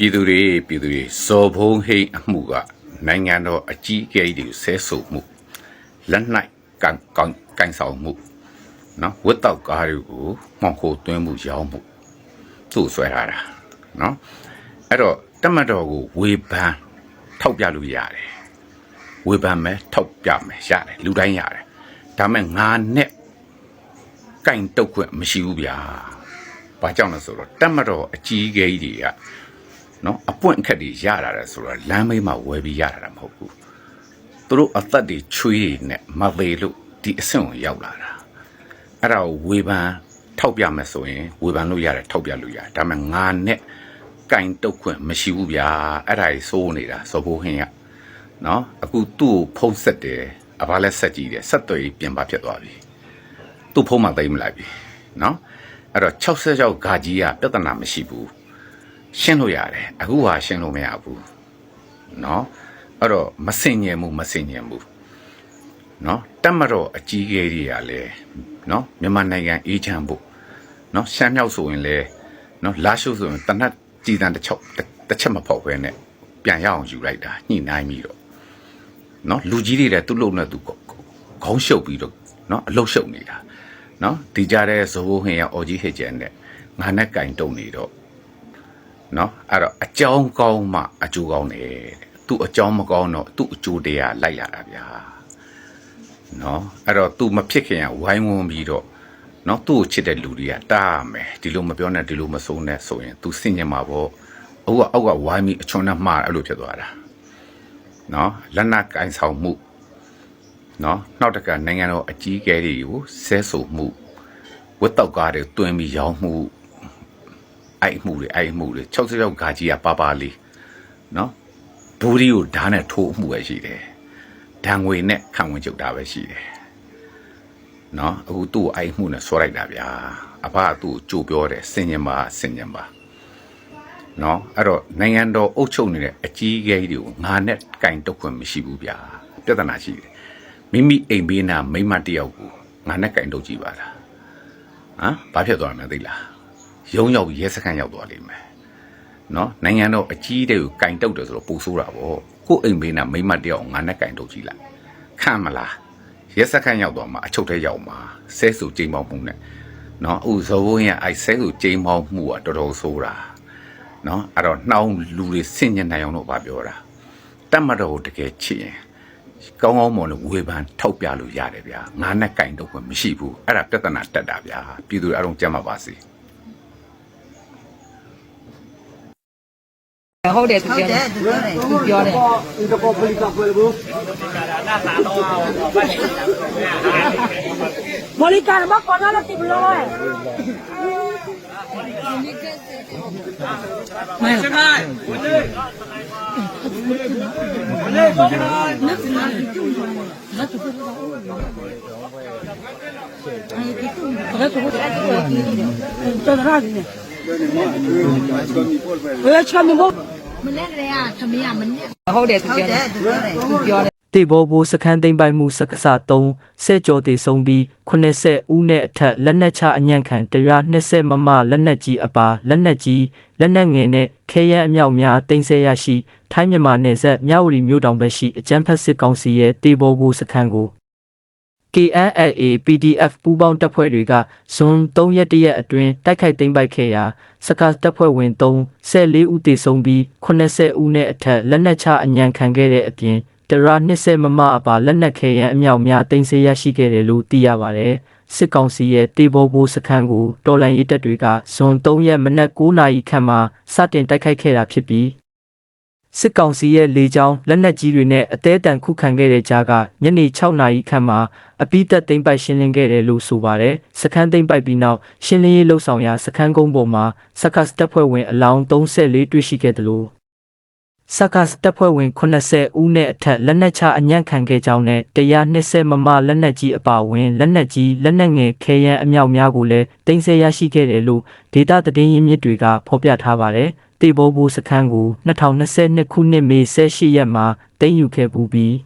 ပြည်သူတွေပြည်သူတွေစော်ဖုံးဟိတ်အမှုကနိုင်ငံတော်အကြီးအကဲကြီးဆဲဆိုမှုလက်၌ကန်ကန်ကန်ဆောင်မှုနော်ဝတ်တော့ကားတွေကိုမှောင်ခိုသွင်းမှုရောင်းမှုသူ့ဆွဲထားတာနော်အဲ့တော့တမတ်တော်ကိုဝေဖန်ထောက်ပြလို့ရတယ်ဝေဖန်မယ်ထောက်ပြမယ်ရတယ်လူတိုင်းရတယ်ဒါမဲ့ငါနဲ့ကင်တုတ်ခွင့်မရှိဘူးဗျာဘာကြောင့်လဲဆိုတော့တမတ်တော်အကြီးအကဲကြီးတွေက နော်အပွင့်အခက်တွေရတာလဲဆိုတော့လမ်းမေးမှာဝယ်ပြီးရတာမဟုတ်ဘူးသူတို့အသက်တွေချွေးတွေနဲ့မသေးလို့ဒီအဆင့်ကိုရောက်လာတာအဲ့ဒါကိုဝေဖန်ထောက်ပြမယ်ဆိုရင်ဝေဖန်လို့ရတယ်ထောက်ပြလို့ရတယ်ဒါပေမဲ့ငါနဲ့ကင်တုတ်ခွင့်မရှိဘူးဗျာအဲ့ဒါကြီးစိုးနေတာစောဖို့ဟင်းရနော်အခုသူ့ကိုဖုံးဆက်တယ်အဘလည်းဆက်ကြည့်တယ်ဆက်သွယ်ပြီးပြင်ပါဖြစ်သွားပြီသူ့ဖုံးမှသိမ်းမလိုက်ပြီနော်အဲ့တော့66ဂါကြီးကပြဿနာမရှိဘူး ရှင်းလို့ရတယ်အခုဟာရှင်းလို့မရဘူးเนาะအဲ့တော့မစင်ញင်မှုမစင်ញင်မှုเนาะတက်မတော်အကြီးအကဲတွေကလည်းเนาะမြန်မာနိုင်ငံအေးချမ်းဖို့เนาะရှမ်းမြောက်ဆိုရင်လည်းเนาะလာရှုဆိုရင်တနတ်ကြည်တန်တစ်ချက်တစ်ချက်မဖောက်ပဲနဲ့ပြန်ရအောင်ယူလိုက်တာညှိနှိုင်းပြီးတော့เนาะလူကြီးတွေလည်းသူ့လုံနဲ့သူခေါင်းရှုပ်ပြီးတော့เนาะအလုတ်ရှုပ်နေတာเนาะဒီကြတဲ့ဇိုးဟင်ရအော်ကြီးဟစ်ကျန်နဲ့ငါနဲ့ကင်တုံနေတော့ နော်အဲ့တော့အကြောင်းကောင်းမှအကျိုးကောင်းတယ်တဲ့သူ့အကြောင်းမကောင်းတော့သူ့အကျိုးတရားလိုက်ရတာဗျာနော်အဲ့တော့ तू မဖြစ်ခင်ကဝိုင်းဝန်းပြီးတော့နော်သူ့ကိုချစ်တဲ့လူတွေကတားမယ်ဒီလိုမပြောနဲ့ဒီလိုမဆုံးနဲ့ဆိုရင် तू စင်ញင်မှာပေါ့အခုကအောက်ကဝိုင်းပြီးအချွန်းနဲ့မှားတယ်အဲ့လိုဖြစ်သွားတာနော်လက်နက်ကင်ဆောင်မှုနော်နောက်တစ်ခါနိုင်ငံတော်အကြီးအကဲတွေကိုဆဲဆိုမှုဝတ်တော့ကားတွေတွင်ပြီးရောင်းမှု အဲ့အမှုတွေအဲ့အမှုတွေ66ဂါကြီးကပါပါလေးနော်ဘူရီကိုဓာတ်နဲ့ထိုးအမှုပဲရှိတယ်ဓာငွေနဲ့ခံဝင်ကြုတ်တာပဲရှိတယ်နော်အခုသူ့ကိုအဲ့အမှုနဲ့ဆွဲလိုက်တာဗျာအဖကသူ့ကိုကြိုပြောတယ်စင်ញင်ပါစင်ញင်ပါနော်အဲ့တော့နိုင်ငံတော်အုပ်ချုပ်နေတဲ့အကြီးအကဲကြီးတွေကိုငါနဲ့ကင်တုတ်ခွင့်မရှိဘူးဗျာပြဿနာရှိတယ်မိမိအိမ်ဘေးနာမိမတစ်ယောက်ကိုငါနဲ့ကင်တုတ်ကြည့်ပါလားဟမ်ဘာဖြစ်သွားမလဲသိလား ရုံးရောက်ရဲစခန်းရောက်သွားလိမ့်မယ်နော်နိုင်ငံတော်အကြီးတွေကိုကင်တုတ်တယ်ဆိုတော့ပူဆိုးတာပေါ့ကို့အိမ်ဘေးနာမိမတယောက်ငါနဲ့ကင်တုတ်ကြည့်လိုက်ခံမလားရဲစခန်းရောက်သွားမှာအချုပ်ထဲရောက်မှာဆဲဆူကြိမ်ပေါင်းမှုနဲ့နော်ဥဇောဘုန်းရဲ့အိုက်ဆဲဆူကြိမ်ပေါင်းမှုကတော်တော်ဆိုးတာနော်အဲ့တော့နှောင်းလူတွေဆင့်ညင်နိုင်အောင်လို့ဗာပြောတာတတ်မတော်ကိုတကယ်ချစ်ရင်ကောင်းကောင်းမွန်လို့ဝေဖန်ထောက်ပြလို့ရတယ်ဗျာငါနဲ့ကင်တုတ်ခွင့်မရှိဘူးအဲ့ဒါပြဿနာတက်တာဗျာပြည်သူတွေအလုံးကြမ်းပါပါစေ ဟုတ်တယ်သူပြောတယ်သူပြောတယ်ဒီတော့ပလီကပွဲဘူးမော်လီကန်မကောနာလတိဘလေားမှန်တော်ရရနေဘယ်ချမ်းမို့ မနေ့ကတည်းကသမီးကမနေ့ဟုတ်တယ်သူပြောတယ်သူပြောတယ်တေဘောဘိုးစခန်းသိမ်းပိုက်မှုစက္ကစ3ဆဲကြော်တေဆုံးပြီး80ဦးနဲ့အထက်လက်နက်ချအညံ့ခံ120မမလက်နက်ကြီးအပါလက်နက်ကြီးလက်နက်ငယ်နဲ့ခဲယမ်းအမြောက်များတင်ဆက်ရရှိထိုင်းမြန်မာနယ်စပ်မြဝတီမြို့တောင်ဘက်ရှိအကြမ်းဖက်စစ်ကောင်စီရဲ့တေဘောဘိုးစခန်းကို KNLA PDF ပူးပေါင်းတပ်ဖွဲ့တွေကဇွန်3ရက်တရက်အတွင်းတိုက်ခိုက်သိမ်းပိုက်ခဲ့ရာစကားတပ်ဖွဲ့ဝင်3 14ဦးသေဆုံးပြီး80ဦးနဲ့အထက်လက်နက်ချအညံခံခဲ့တဲ့အပြင်တရာ20မမအပါလက်နက်ခဲယမ်းအမြောက်များတင်ဆက်ရရှိခဲ့တယ်လို့သိရပါတယ်စစ်ကောင်စီရဲ့တေဘောဘိုးစခန်းကိုတော်လန်ရေးတပ်တွေကဇွန်3ရက်မနက်9:00နာရီခန့်မှာစတင်တိုက်ခိုက်ခဲ့တာဖြစ်ပြီး စစ်ကောင်စီရဲ့လေကြောင်းလက်နက်ကြီးတွေနဲ့အသေးအတန်ခုခံခဲ့တဲ့ကြားကညနေ6နာရီခန့်မှာအပိသက်သိမ်းပိုက်ရှင်းလင်းခဲ့တယ်လို့ဆိုပါတယ်။စခန်းသိမ်းပိုက်ပြီးနောက်ရှင်းလင်းရေးလှုပ်ဆောင်ရာစခန်းကုန်းပေါ်မှာစကတ်တပ်ဖွဲ့ဝင်အလောင်း34တွေ့ရှိခဲ့တယ်လို့စကတ်တပ်ဖွဲ့ဝင်80ဦးနဲ့အထက်လက်နက်ချအညံ့ခံခဲ့ကြောင်းနဲ့120မမလက်နက်ကြီးအပါအဝင်လက်နက်ကြီးလက်နက်ငယ်ခဲယမ်းအမြောက်များကိုလည်းတင်ဆက်ရရှိခဲ့တယ်လို့ဒေတာသတင်းရင်းမြစ်တွေကဖော်ပြထားပါတယ်။ တေဘောဘူစခန်းကို2022ခုနှစ်မေ18ရက်မှာတင်ယူခဲ့ပူပြီး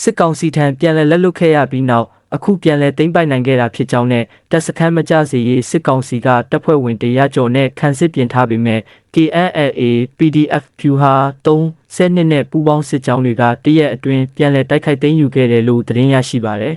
စစ်ကောင်စီထံပြန်လည်လက်လွတ်ခဲ့ရပြီးနောက်အခုပြန်လည်သိမ်းပိုက်နိုင်ခဲ့တာဖြစ်ကြောင်းနဲ့တပ်စခန်းမကျစေရေးစစ်ကောင်စီကတပ်ဖွဲ့ဝင်တရာကျော်နဲ့ခန်းစစ်ပြင်ထားပေမဲ့ KNLA PDF ဖြူဟာ3ဆယ်နှစ်နဲ့ပူးပေါင်းစစ်ကြောင်းတွေကတရက်အတွင်းပြန်လည်တိုက်ခိုက်သိမ်းယူခဲ့တယ်လို့သတင်းရရှိပါတယ်